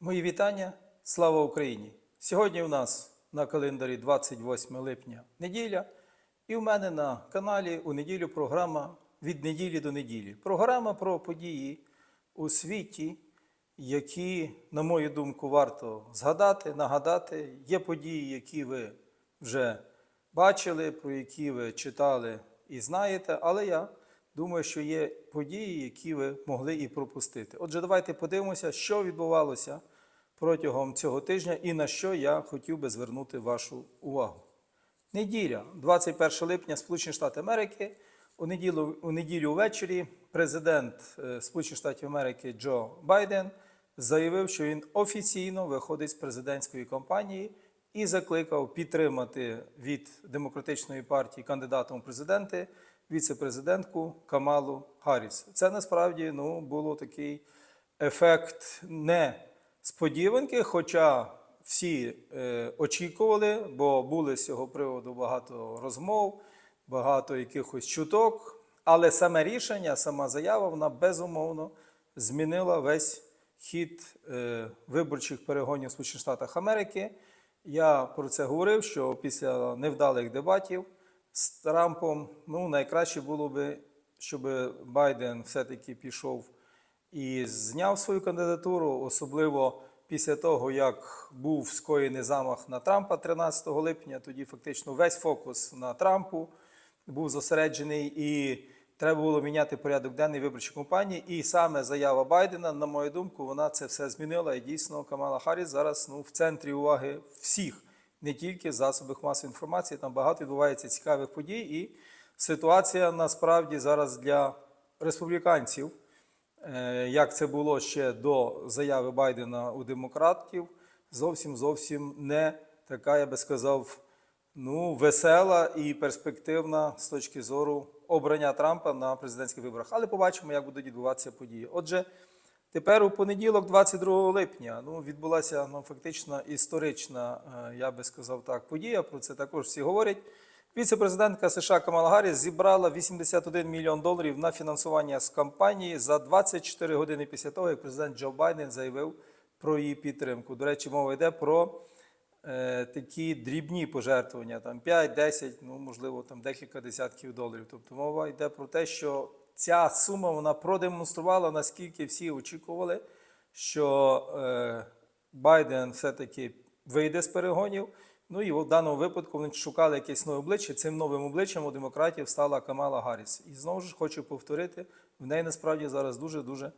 Мої вітання. Слава Україні! Сьогодні у нас на календарі 28 липня неділя, і у мене на каналі у неділю програма від неділі до неділі. Програма про події у світі, які, на мою думку, варто згадати, нагадати. Є події, які ви вже бачили, про які ви читали і знаєте, але я думаю, що є події, які ви могли і пропустити. Отже, давайте подивимося, що відбувалося протягом цього тижня і на що я хотів би звернути вашу увагу. Неділя, 21 липня, Сполучені Штати Америки. У неділю, у неділю ввечері президент е, Сполучених Штатів Америки Джо Байден заявив, що він офіційно виходить з президентської кампанії і закликав підтримати від демократичної партії кандидатом у президенти віце-президентку Камалу Харріс. Це насправді ну, було такий ефект не сподіванки, хоча всі е, очікували, бо були з цього приводу багато розмов, багато якихось чуток. Але саме рішення, сама заява, вона безумовно змінила весь хід е, виборчих перегонів в Америки. Я про це говорив, що після невдалих дебатів з Трампом ну, найкраще було би, щоб Байден все-таки пішов і зняв свою кандидатуру, особливо після того, як був скоєний замах на Трампа 13 липня. Тоді фактично весь фокус на Трампу був зосереджений, і треба було міняти порядок денний виборчої кампанії. І саме заява Байдена, на мою думку, вона це все змінила. І дійсно Камала Харріс зараз ну, в центрі уваги всіх, не тільки засобах масової інформації. Там багато відбувається цікавих подій, і ситуація насправді зараз для республіканців. Е, як це було ще до заяви Байдена у демократів, зовсім зовсім не така, я би сказав, ну, весела і перспективна з точки зору обрання Трампа на президентських виборах. Але побачимо, як будуть відбуватися події. Отже, тепер у понеділок, 22 липня, ну, відбулася ну, фактично історична, е, я би сказав так, подія. Про це також всі говорять. Віце-президентка США Камала Гарріс зібрала 81 мільйон доларів на фінансування з кампанії за 24 години після того, як президент Джо Байден заявив про її підтримку. До речі, мова йде про е, такі дрібні пожертвування, там 5-10, ну можливо, там декілька десятків доларів. Тобто мова йде про те, що ця сума вона продемонструвала, наскільки всі очікували, що е, Байден все-таки вийде з перегонів. Ну і в даному випадку вони шукали якесь нове обличчя. Цим новим обличчям у демократів стала Камала Гарріс. І знову ж хочу повторити, в неї насправді зараз дуже-дуже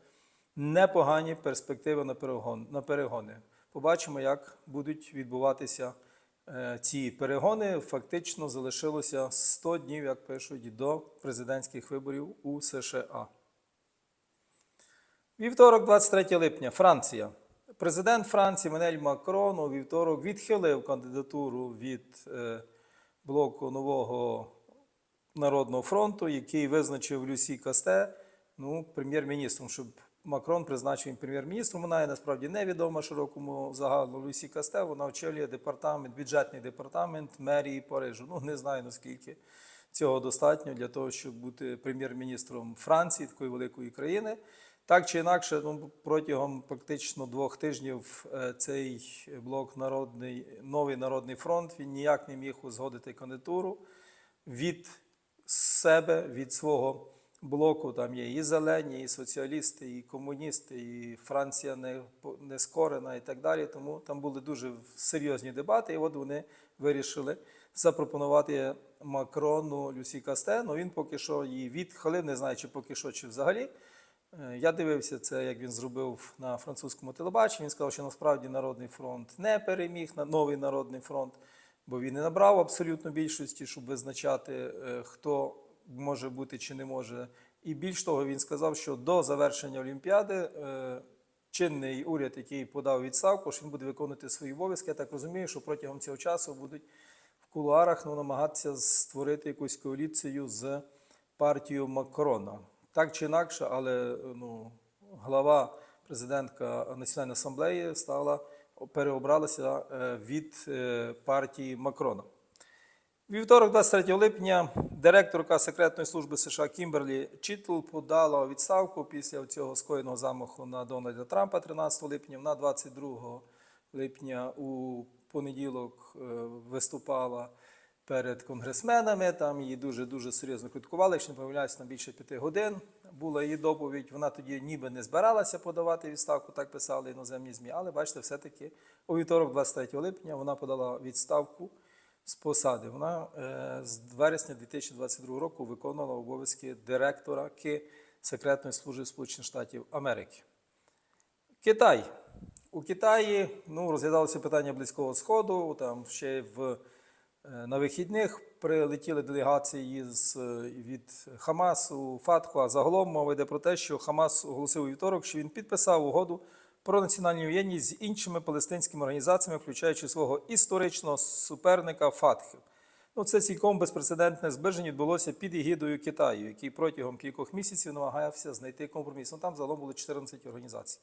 непогані перспективи на перегон, на перегони. Побачимо, як будуть відбуватися ці перегони. Фактично залишилося 100 днів, як пишуть, до президентських виборів у США. Вівторок, 23 липня, Франція. Президент Франції Менель Макрон у вівторок відхилив кандидатуру від е, блоку нового народного фронту, який визначив Люсі Касте ну, прем'єр-міністром, щоб Макрон призначив прем'єр-міністром. Вона є насправді невідома широкому загалу Люсі Касте. Вона очолює департамент, бюджетний департамент мерії Парижу. Ну не знаю наскільки цього достатньо для того, щоб бути прем'єр-міністром Франції, такої великої країни. Так чи інакше, ну, протягом практично двох тижнів е, цей блок народний, новий народний фронт він ніяк не міг узгодити кандидатуру від себе, від свого блоку. Там є і зелені, і соціалісти, і комуністи, і Франція не, не скорена, і так далі. Тому там були дуже серйозні дебати, і от вони вирішили запропонувати Макрону Люсі Касте. Ну він поки що її відхилив, не знаю, чи поки що, чи взагалі. Е, Я дивився це, як він зробив на французькому телебаченні. Він сказав, що насправді Народний фронт не переміг на новий народний фронт, бо він не набрав абсолютно більшості, щоб визначати, е, хто може бути чи не може. І більш того, він сказав, що до завершення Олімпіади е, чинний уряд, який подав відставку, що він буде виконувати свої обов'язки. Я так розумію, що протягом цього часу будуть в кулуарах ну, намагатися створити якусь коаліцію з партією Макрона. Так чи інакше, але ну, глава президентка Національної асамблеї стала переобралася е, від е, партії Макрона. Вівторок, 23 липня, директорка секретної служби США Кімберлі Чітл подала відставку після цього скоєного замаху на Дональда Трампа 13 липня. Вона 22 липня у понеділок е, виступала перед конгресменами. Там її дуже дуже серйозно критикували. Якщо не помиляюсь, на більше п'яти годин була її доповідь. Вона тоді ніби не збиралася подавати відставку, так писали іноземні змі. Але бачите, все-таки у вівторок, 23 липня, вона подала відставку з посади. Вона е, з вересня 2022 року виконувала обов'язки директора Ки секретної служби Сполучених Штатів Америки. Китай. У Китаї ну, розглядалося питання Близького Сходу. Там ще в, е, на вихідних прилетіли делегації з, е, від Хамасу, Фатху. А загалом мова йде про те, що Хамас оголосив у вівторок, що він підписав угоду про національну єдність з іншими палестинськими організаціями, включаючи свого історичного суперника Фатхи. Ну, це цілком безпрецедентне зближення відбулося під егідою Китаю, який протягом кількох місяців намагався знайти компроміс. Ну, там загалом було 14 організацій.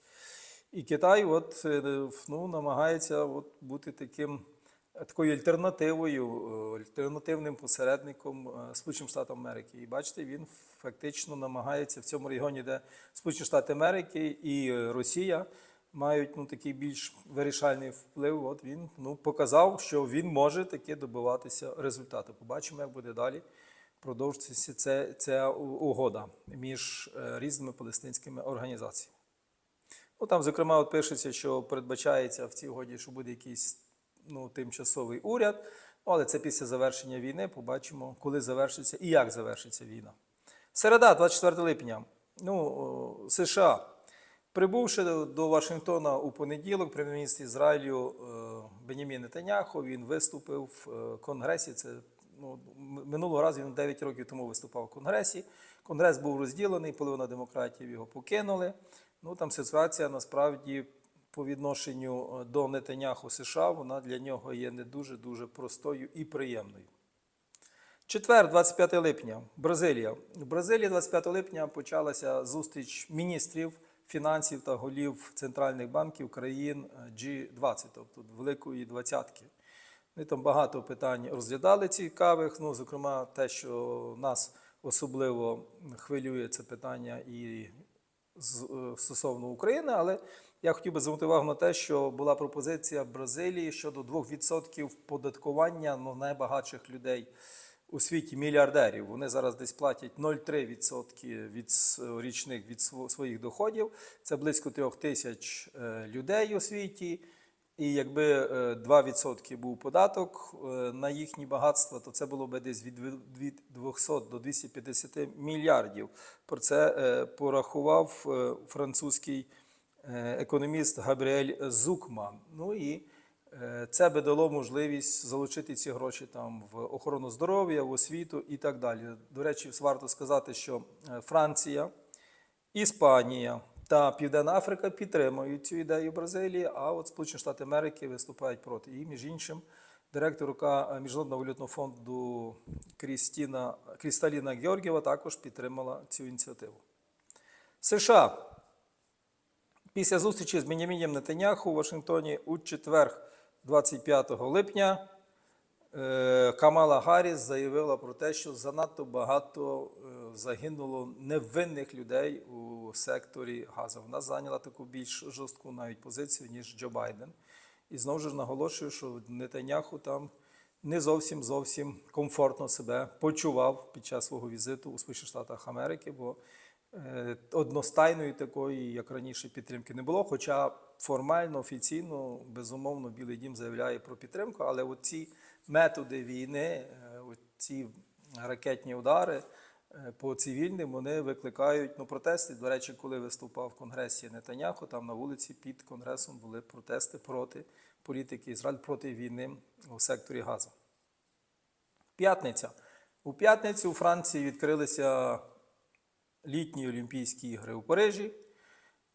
І Китай от, е, ну, намагається от, бути таким, такою альтернативою, е, альтернативним посередником е, Сполучених Штатів Америки. І бачите, він фактично намагається в цьому регіоні, де Сполучені Штати Америки і е, Росія мають ну, такий більш вирішальний вплив. От він ну, показав, що він може таки добиватися результату. Побачимо, як буде далі продовжуватися ця, ця угода між е, різними палестинськими організаціями. Ну, там, зокрема, от пишеться, що передбачається в цій угоді, що буде якийсь ну, тимчасовий уряд. Ну, але це після завершення війни. Побачимо, коли завершиться і як завершиться війна. Середа, 24 липня. Ну, США. Прибувши до Вашингтона у понеділок, прем'єр-міністр Ізраїлю е, Бенімін Нетаняху, він виступив в е, Конгресі. Це ну, минулого разу він 9 років тому виступав в Конгресі. Конгрес був розділений, половина демократів його покинули. Ну там ситуація насправді по відношенню е, до Нетаняху США, вона для нього є не дуже дуже простою і приємною. Четвер, 25 липня, Бразилія. В Бразилії 25 липня почалася зустріч міністрів фінансів та голів центральних банків країн е, G20, тобто Великої двадцятки. Вони там багато питань розглядали цікавих. Ну, зокрема, те, що нас особливо хвилює це питання і е, стосовно України, але я хотів би звернути увагу на те, що була пропозиція Бразилії щодо 2% податкування ну, найбагатших людей у світі мільярдерів. Вони зараз десь платять 0,3% від річних від сво- своїх доходів. Це близько трьох тисяч е, людей у світі. І якби е, 2% був податок е, на їхні багатства, то це було б десь від ви- від 200 до 250 мільярдів. Про це е, порахував е, французький е, економіст Габріель Зукман. Ну і е, це би дало можливість залучити ці гроші там в охорону здоров'я, в освіту і так далі. До речі, варто сказати, що е, Франція. Іспанія та Південна Африка підтримують цю ідею Бразилії, а от Сполучені Штати Америки виступають проти. І, між іншим, директорка Міжнародного валютного фонду Крістіна, Крісталіна Георгієва також підтримала цю ініціативу. США. Після зустрічі з Бенямінем Нетаняху у Вашингтоні у четвер, 25 липня, Е, Камала Гарріс заявила про те, що занадто багато е, загинуло невинних людей у секторі Газа. Вона зайняла таку більш жорстку навіть позицію, ніж Джо Байден. І знову ж наголошую, що Нетаняху там не зовсім зовсім комфортно себе почував під час свого візиту у Сполучених Штатах Америки, бо е, одностайної такої, як раніше, підтримки не було. Хоча формально, офіційно, безумовно, Білий Дім заявляє про підтримку, але от ці методи війни, е, ці ракетні удари е, по цивільним, вони викликають ну, протести. До речі, коли виступав в Конгресі Нетаняху, там на вулиці під Конгресом були протести проти політики Ізраїль, проти війни у секторі Газа. П'ятниця. У п'ятницю у Франції відкрилися літні Олімпійські ігри у Парижі.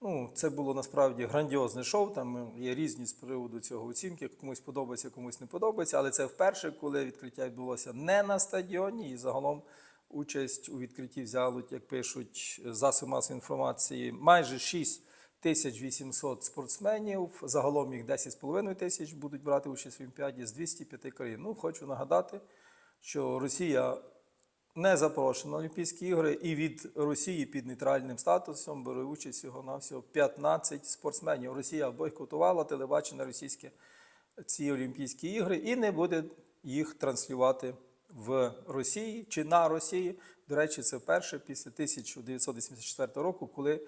Ну, це було насправді грандіозне шоу. Там є різні з приводу цього оцінки. Комусь подобається, комусь не подобається. Але це вперше, коли відкриття відбулося не на стадіоні, і загалом участь у відкритті взяли, як пишуть засоби масової інформації, майже 6 тисяч 800 спортсменів. Загалом їх 10,5 тисяч будуть брати участь в Олімпіаді з 205 країн. Ну, хочу нагадати, що Росія не запрошена на Олімпійські ігри, і від Росії під нейтральним статусом бере участь всього на всього 15 спортсменів. Росія бойкотувала телебачення російське ці Олімпійські ігри і не буде їх транслювати в Росії чи на Росії. До речі, це вперше після 1984 року, коли е,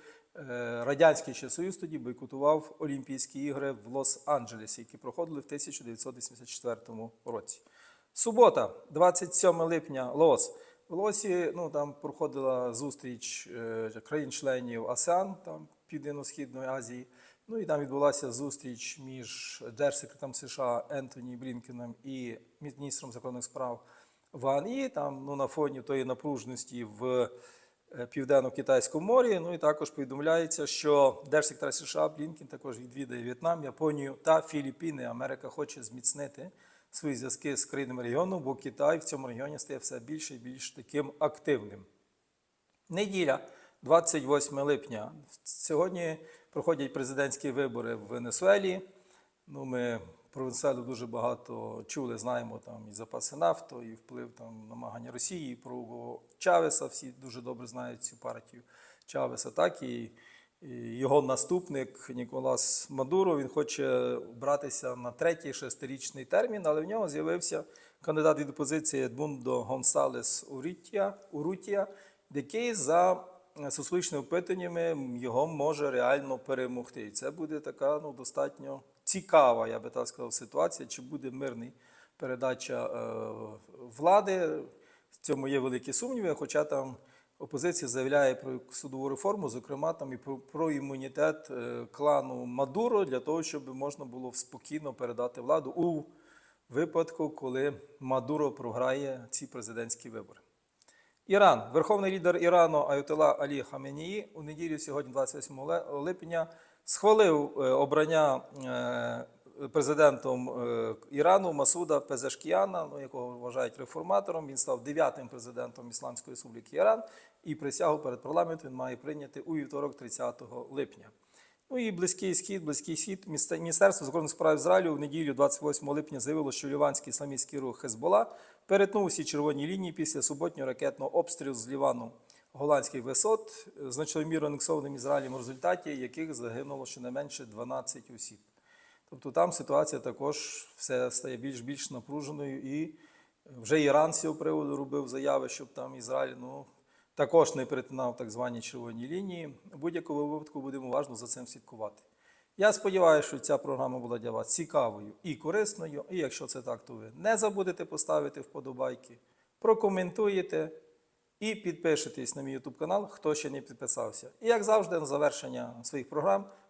Радянський ще Союз тоді бойкотував Олімпійські ігри в Лос-Анджелесі, які проходили в 1984 році. Субота, 27 липня, Лос. В Лосі ну, там проходила зустріч е, країн-членів АСЕАН, там Південно-Східної Азії. Ну і там відбулася зустріч між держсекретарем США Ентоні Блінкеном і міністром закордонних справ Ван І, там ну, на фоні тої напруженості в е, Південно-Китайському морі. Ну і також повідомляється, що держсекретар США Блінкен також відвідає В'єтнам, Японію та Філіппіни. Америка хоче зміцнити свої зв'язки з країнами регіону, бо Китай в цьому регіоні стає все більше і більш таким активним. Неділя, 28 липня. Сьогодні проходять президентські вибори в Венесуелі. Ну, ми про Венесуелу дуже багато чули, знаємо там і запаси нафту, і вплив там намагання Росії, і про Чавеса. Всі дуже добре знають цю партію Чавеса. Так і його наступник Ніколас Мадуро. Він хоче братися на третій шестирічний термін, але в нього з'явився кандидат від опозиції Едмундо Гонсалес Урутія, який за соціологічними опитаннями його може реально перемогти. І це буде така ну, достатньо цікава, я би так сказав, ситуація, чи буде мирний передача е, влади. В цьому є великі сумніви, хоча там опозиція заявляє про судову реформу, зокрема там і про, про імунітет е, клану Мадуро для того, щоб можна було спокійно передати владу у випадку, коли Мадуро програє ці президентські вибори. Іран, верховний лідер Ірану Аютола Алі Хаменії у неділю сьогодні, 28 липня, схвалив е, обрання е, президентом е, Ірану Масуда Пезешкіяна, ну, якого вважають реформатором. Він став дев'ятим президентом Ісламської Республіки Іран і присягу перед парламентом він має прийняти у вівторок, 30 липня. Ну і близький схід, близький схід. Міністерство закордонних справ Ізраїлю в неділю 28 липня заявило, що ліванський ісламістський рух Хезбола перетнув усі червоні лінії після суботнього ракетного обстрілу з Лівану голландських висот, значною мірою анексованим Ізраїлем, в результаті яких загинуло щонайменше 12 осіб. Тобто там ситуація також все стає більш більш напруженою, і вже Іран з цього приводу робив заяви, щоб там Ізраїль ну, також не перетинав так звані червоні лінії. У будь-якому випадку будемо уважно за цим слідкувати. Я сподіваюся, що ця програма була для вас цікавою і корисною. І якщо це так, то ви не забудете поставити вподобайки, прокоментуєте і підпишитесь на мій YouTube канал, хто ще не підписався. І як завжди, на завершення своїх програм